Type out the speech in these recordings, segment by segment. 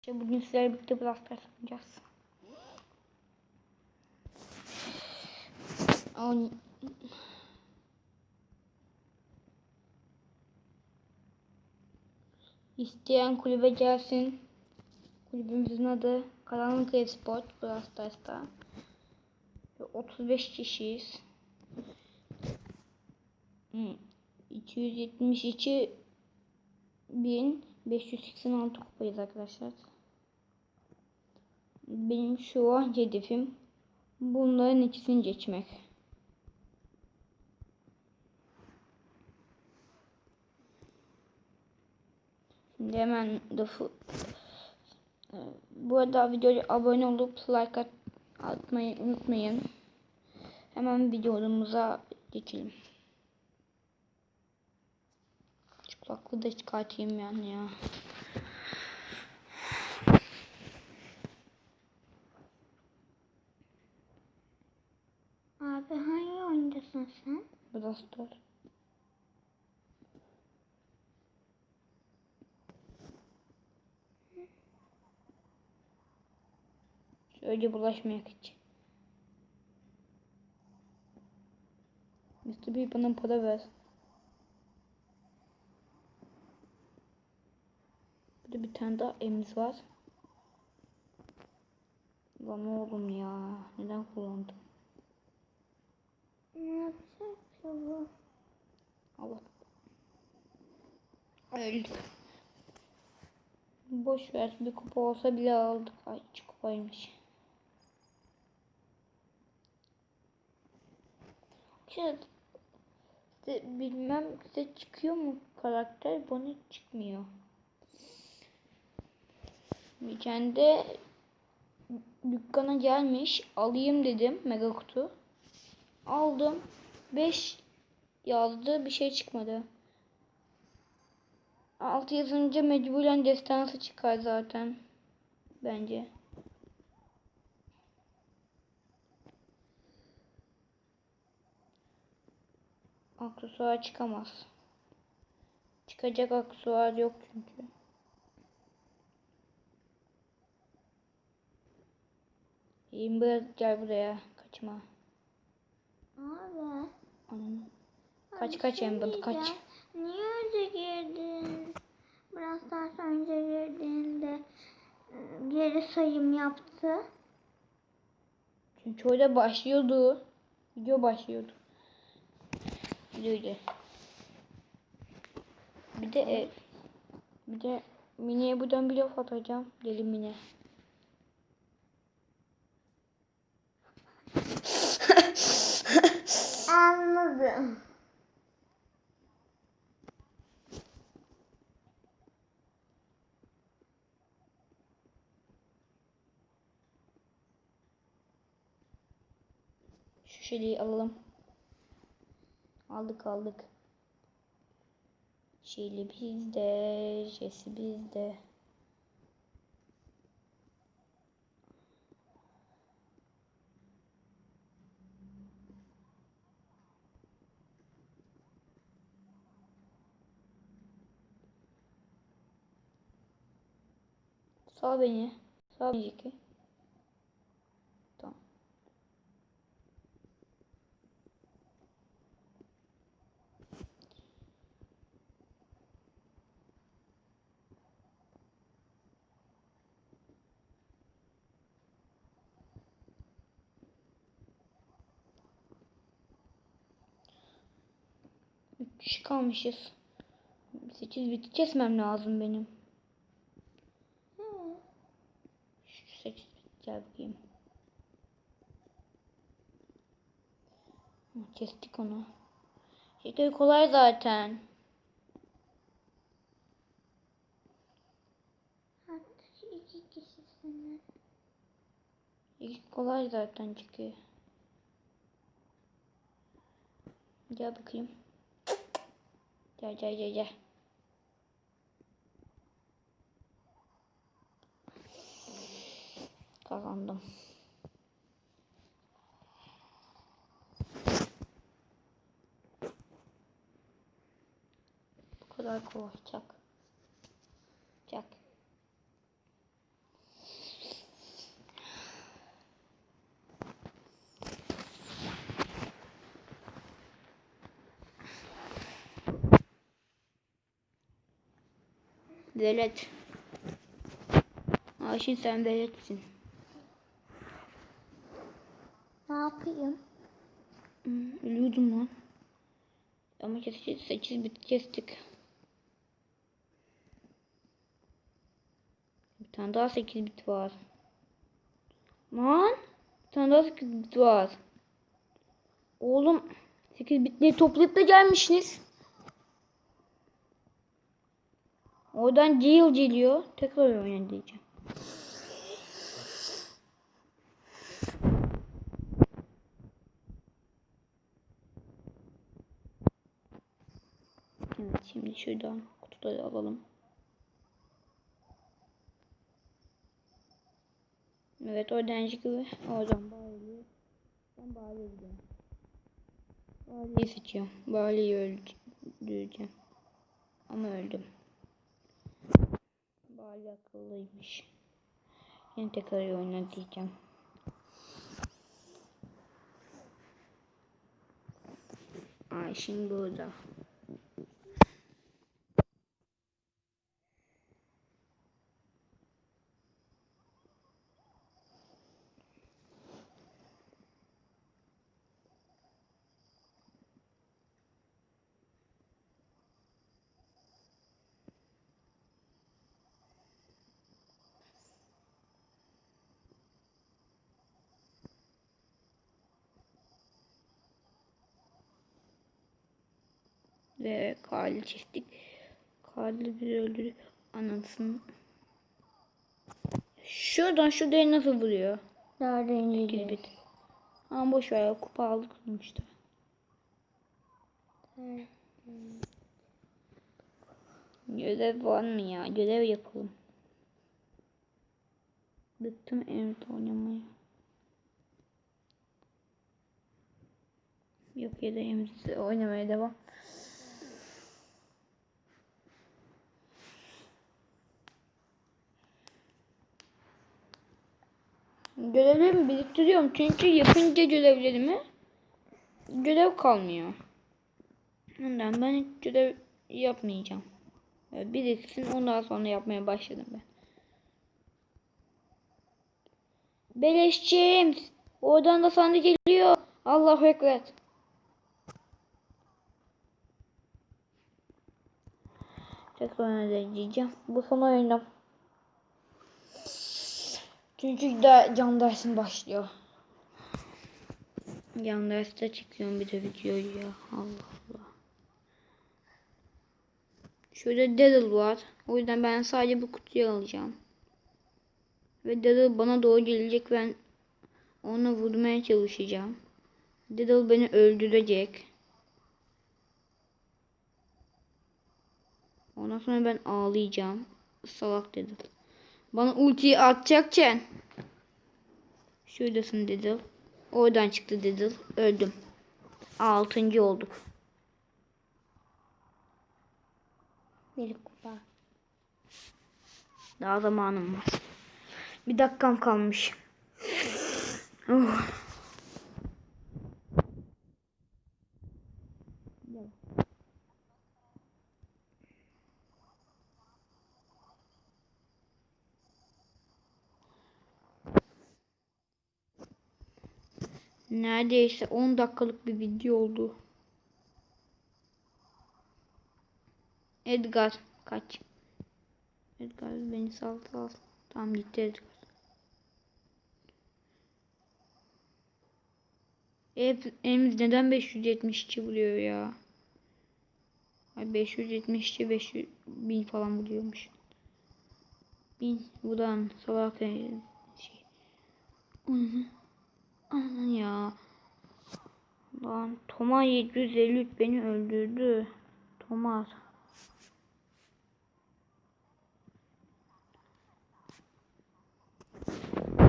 İşte bugün sizlerle birlikte Brawl Stars oynayacağız. Oyn- İsteyen kulübe gelsin. Kulübümüzün adı Karanlık Esport Brawl Stars'ta. Ve 35 kişiyiz. Hmm, 272 1586 kupayız arkadaşlar. Benim şu an hedefim bunların ikisini geçmek. Şimdi hemen de fu- Ee, bu arada videoya abone olup like at- atmayı unutmayın. Hemen videomuza geçelim. Çıplaklığı da çıkartayım yani ya. Abi hangi oyundasın sen? Brawl Stars. Şöyle bulaşmayak için. Mr. B bana para ver. Burada bir tane daha emz var. Lan oğlum ya. Neden kullandım? Ne yapacak bu? Allah. Öldük. Boş ver. Bir kupa olsa bile aldık. Ay iki kupaymış. Şey, işte bilmem size çıkıyor mu karakter bana çıkmıyor. Geçen de dükkana gelmiş alayım dedim mega kutu. Aldım. 5 yazdı bir şey çıkmadı. Altı yazınca mecburen destansı çıkar zaten. Bence. Aksesuar çıkamaz. Çıkacak aksesuar yok çünkü. Biraz gel buraya. Kaçma. Abi. Kaç kaç şey Amber kaç. Niye önce girdin? Biraz daha önce girdiğinde e, geri sayım yaptı. Çünkü öyle başlıyordu. Video başlıyordu. Videoydu. Bir de e, bir de Mine'ye buradan bir laf atacağım. Deli Mine. Anladım. Şu şeyi alalım. Aldık aldık. Şeyli bizde, Jesse bizde. Sağ beni. Sağ beni Jackie. Tamam. Üç kalmışız. 8 bit kesmem lazım benim. Hı. Şu 8 bit gel bakayım. Kestik onu. Şeker kolay zaten. İki kişisiniz. İlk kolay zaten çünkü. Gel bakayım. Gel gel gel gel. kazandım. Bu kadar kolay çak. Çak. Velet. Ayşin sen veletsin. Yapayım? Hmm, ölüyordum lan. Ama keseceğiz. 8 bit kestik. Bir tane daha 8 bit var. Lan. Bir tane daha 8 bit var. Oğlum 8 bitleri toplayıp da gelmişsiniz. Oradan cil geliyor. Tekrar oynayacağım. diyeceğim. Evet şimdi şuradan kutuları alalım. Evet oradan çıkıyor. Oradan bağlıyor. Ben bağlıya gidiyorum. Bağlıyı seçiyorum. Bağlıyı öldüreceğim. Ama öldüm. Bağlı akıllıymış. Yine tekrar oyna diyeceğim. Ay şimdi burada. Ve Karl'ı çizdik. Karl'ı bir öldürüyor. Anasını. Şuradan şu değeri nasıl vuruyor? Gün. bit. Ama boş ver ya, kupa aldık sonuçta. Görev var mı ya? Görev yapalım. Bıktım evet oynamaya. Yok ya da emzi oynamaya devam. Görevlerimi biriktiriyorum çünkü yapınca görevlerimi görev kalmıyor. Ondan ben hiç görev yapmayacağım. Biriksin ondan sonra yapmaya başladım ben. Beleş James. Oradan da sana geliyor. Allahu Ekber. Tekrar deneyeceğim. Bu son oyunum. Çünkü de can dersim başlıyor. Can derste çekiyorum bir de videoyu ya. Allah Allah. Şurada Daryl var. O yüzden ben sadece bu kutuyu alacağım. Ve Daryl bana doğru gelecek. Ben onu vurmaya çalışacağım. Daryl beni öldürecek. Ondan sonra ben ağlayacağım. Salak Daryl. Bana ultiyi atacakken. Şuradasın Daryl. Oradan çıktı Daryl. Öldüm. Altıncı olduk. Bir kupa. Daha zamanım var. Bir dakikam kalmış. Oh. Neredeyse 10 dakikalık bir video oldu. Edgar kaç. Edgar beni sal sal. Tamam gitti Edgar. Hep Emiz neden 572 buluyor ya? Ay 572 500 bin falan buluyormuş. Bin buradan salak e, şey. Anan ya. Lan Thomas 753 beni öldürdü. Thomas.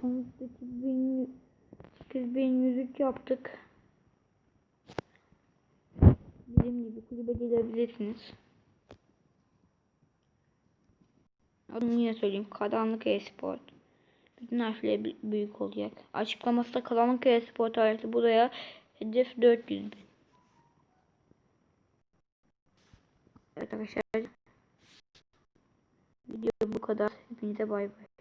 Sonuçta 8103 yaptık. Dediğim gibi kulübe gelebilirsiniz. Adını yine söyleyeyim. Karanlık e-sport. Bütün harfleri büyük olacak. Açıklamasında Karanlık e-sport tarihi buraya hedef 400 bin. Evet arkadaşlar. kadar. Hepinize bay bay.